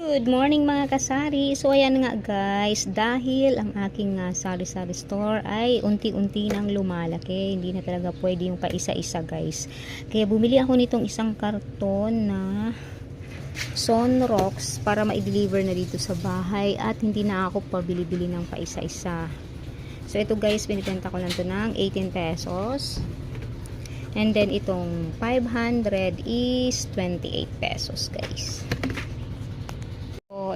Good morning mga kasari. So ayan nga guys, dahil ang aking uh, sari-sari store ay unti-unti nang lumalaki, hindi na talaga pwede yung paisa-isa guys. Kaya bumili ako nitong isang karton na Sunrocks para ma-deliver na dito sa bahay at hindi na ako pabili-bili ng paisa-isa. So ito guys, binibenta ko lang to ng 18 pesos. And then itong 500 is 28 pesos guys.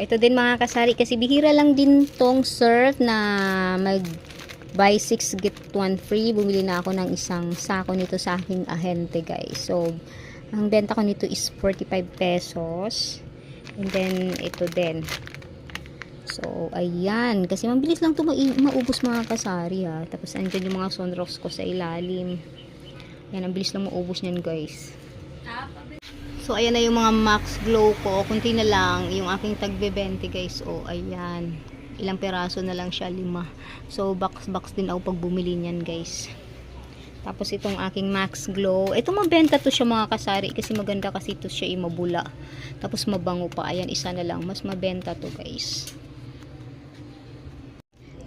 Ito din mga kasari kasi bihira lang din tong surf na mag buy 6 get 1 free. Bumili na ako ng isang sako nito sa aking ahente guys. So, ang benta ko nito is 45 pesos. And then, ito din. So, ayan. Kasi mabilis lang ito maubos mga kasari ha. Tapos, andyan yung mga sunrocks ko sa ilalim. Yan, ang bilis lang maubos niyan guys. So, ayan na yung mga max glow ko. Kunti na lang yung aking tagbe 20 guys. O, ayan. Ilang peraso na lang siya, lima. So, box-box din ako pag bumili niyan guys. Tapos, itong aking max glow. Ito mabenta to siya mga kasari. Kasi maganda kasi to siya imabula. Tapos, mabango pa. Ayan, isa na lang. Mas mabenta to guys.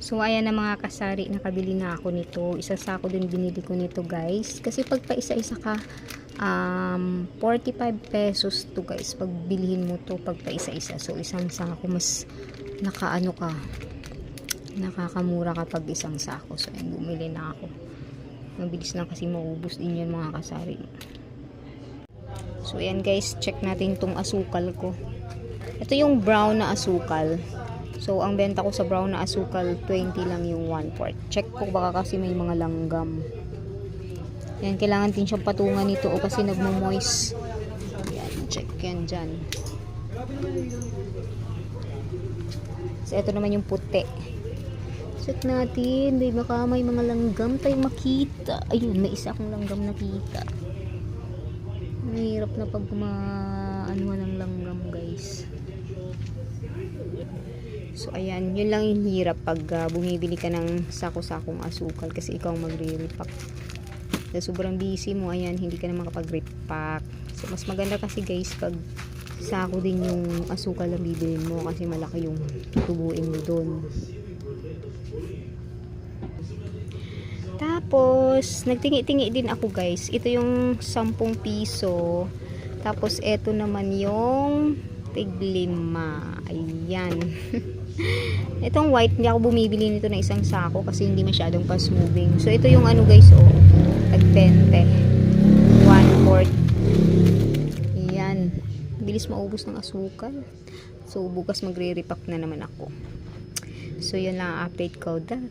So, ayan na mga kasari, nakabili na ako nito. Isa sako din binili ko nito, guys. Kasi pag pa isa-isa ka, um, 45 pesos to guys. Pag bilhin mo to, pag pa isa-isa. So, isang sako, mas nakaano ka, nakakamura kapag isang sako. So, ayan, bumili na ako. Mabilis lang kasi maubos din yun mga kasari. So, ayan guys, check natin tong asukal ko. Ito yung brown na asukal. So, ang benta ko sa brown na asukal, 20 lang yung 1 quart. Check ko baka kasi may mga langgam. Yan, kailangan din siyang patungan nito o kasi nagmo-moist. Yan, check yan dyan. So, ito naman yung puti. Check natin. May baka may mga langgam tayong makita. Ayun, may isa akong langgam nakita. Mahirap na pag maanuhan ng langgam, guys. So, ayan. Yun lang yung hirap pag uh, bumibili ka ng sako-sakong asukal kasi ikaw magre-repack. So, sobrang busy mo. Ayan, hindi ka na makapag-repack. So, mas maganda kasi guys pag sako din yung asukal na bibilin mo kasi malaki yung tubuin mo doon. Tapos, nagtingi-tingi din ako guys. Ito yung 10 piso. Tapos, ito naman yung tiglima. Ayan. Itong white, hindi ako bumibili nito na isang sako kasi hindi masyadong fast moving. So, ito yung ano guys, oh. Tag 20. 1 quart. Ayan. Bilis maubos ng asukal. So, bukas magre-repack na naman ako. So, yun lang ang update ko. Dar.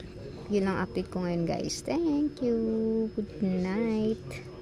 Yun lang update ko ngayon guys. Thank you. Good night.